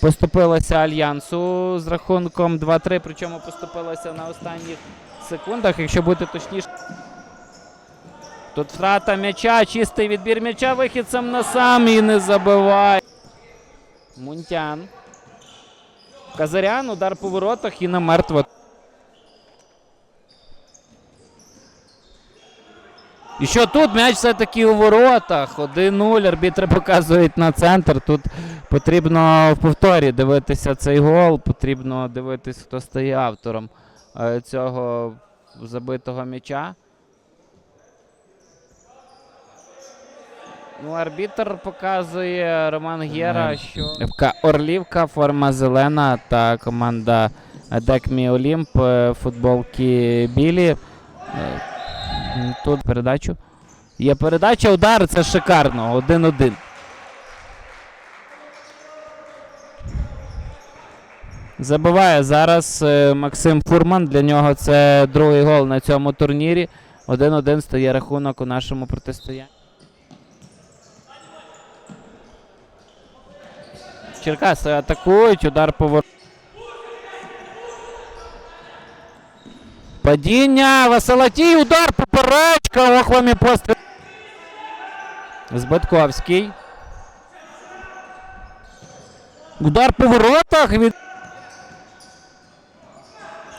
Поступилася альянсу з рахунком 2-3, причому поступилася на останніх секундах, якщо бути точніше. Тут втрата м'яча, чистий відбір м'яча, вихідцем на сам і не забиває. Мунтян. Казарян, удар по воротах і на мертво. І що тут м'яч все-таки у воротах. 1-0. Арбітри показують на центр. Тут потрібно в повторі дивитися цей гол. Потрібно дивитися, хто стає автором е, цього забитого м'яча. Ну, арбітр показує Роман Гєра, що ФК Орлівка, форма зелена та команда Декмі Олімп, е, футболки білі. Тут передачу. Є передача, удар, це шикарно. 1-1. Забиває зараз е, Максим Фурман. Для нього це другий гол на цьому турнірі. 1-1 стає рахунок у нашому протистоянні. Черкаси атакують, удар по вор- Падіння, Василатій, удар, поперечка, ох постріл. Збитковський. Удар по воротах від.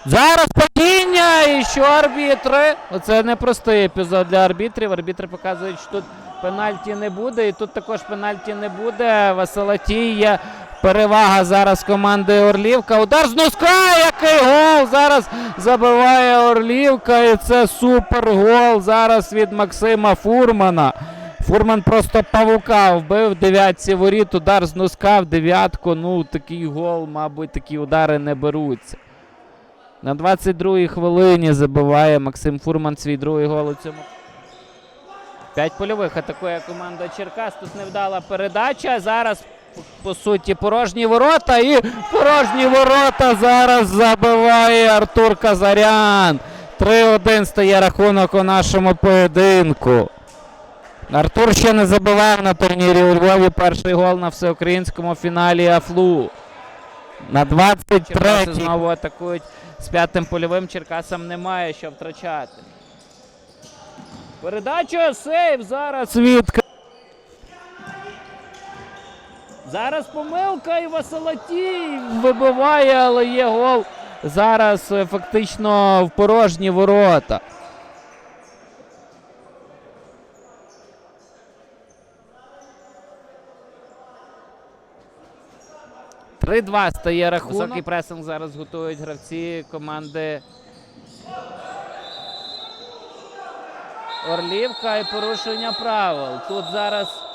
Зараз падіння! І що арбітри? Оце непростий епізод для арбітрів. Арбітри показують, що тут пенальті не буде. І тут також пенальті не буде. Василатій є перевага зараз команди Орлівка. Удар з носка! Який гол! Зараз забиває Орлівка. І це супер гол зараз від Максима Фурмана. Фурман просто павука вбив дев'ятці воріт, удар з носка в дев'ятку. Ну, такий гол, мабуть, такі удари не беруться. На 22-й хвилині забиває Максим Фурман свій другий гол у цьому. П'ять польових атакує команда Черкас. Тут невдала передача. Зараз, по суті, порожні ворота. І порожні ворота зараз забиває Артур Казарян. 3-1 стає рахунок у нашому поєдинку. Артур ще не забивав на турнірі у Львові перший гол на всеукраїнському фіналі Афлу. На 23-й знову атакують з п'ятим польовим. Черкасам немає що втрачати. Передача сейв зараз від. Зараз помилка і Василатій вибиває, але є гол. Зараз е, фактично в порожні ворота. Три-два стає рахунок. Високий пресинг зараз готують гравці команди Орлівка і порушення правил. Тут зараз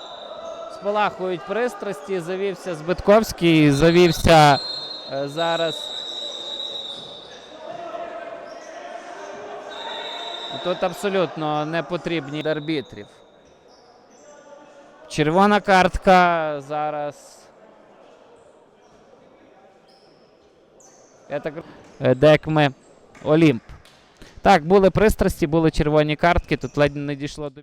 спалахують пристрасті. Завівся Збитковський, завівся е, зараз. Тут абсолютно не потрібні арбітрів. Червона картка зараз. Я так е, Декме Олімп. Так, були пристрасті, були червоні картки, тут ледь не дійшло до.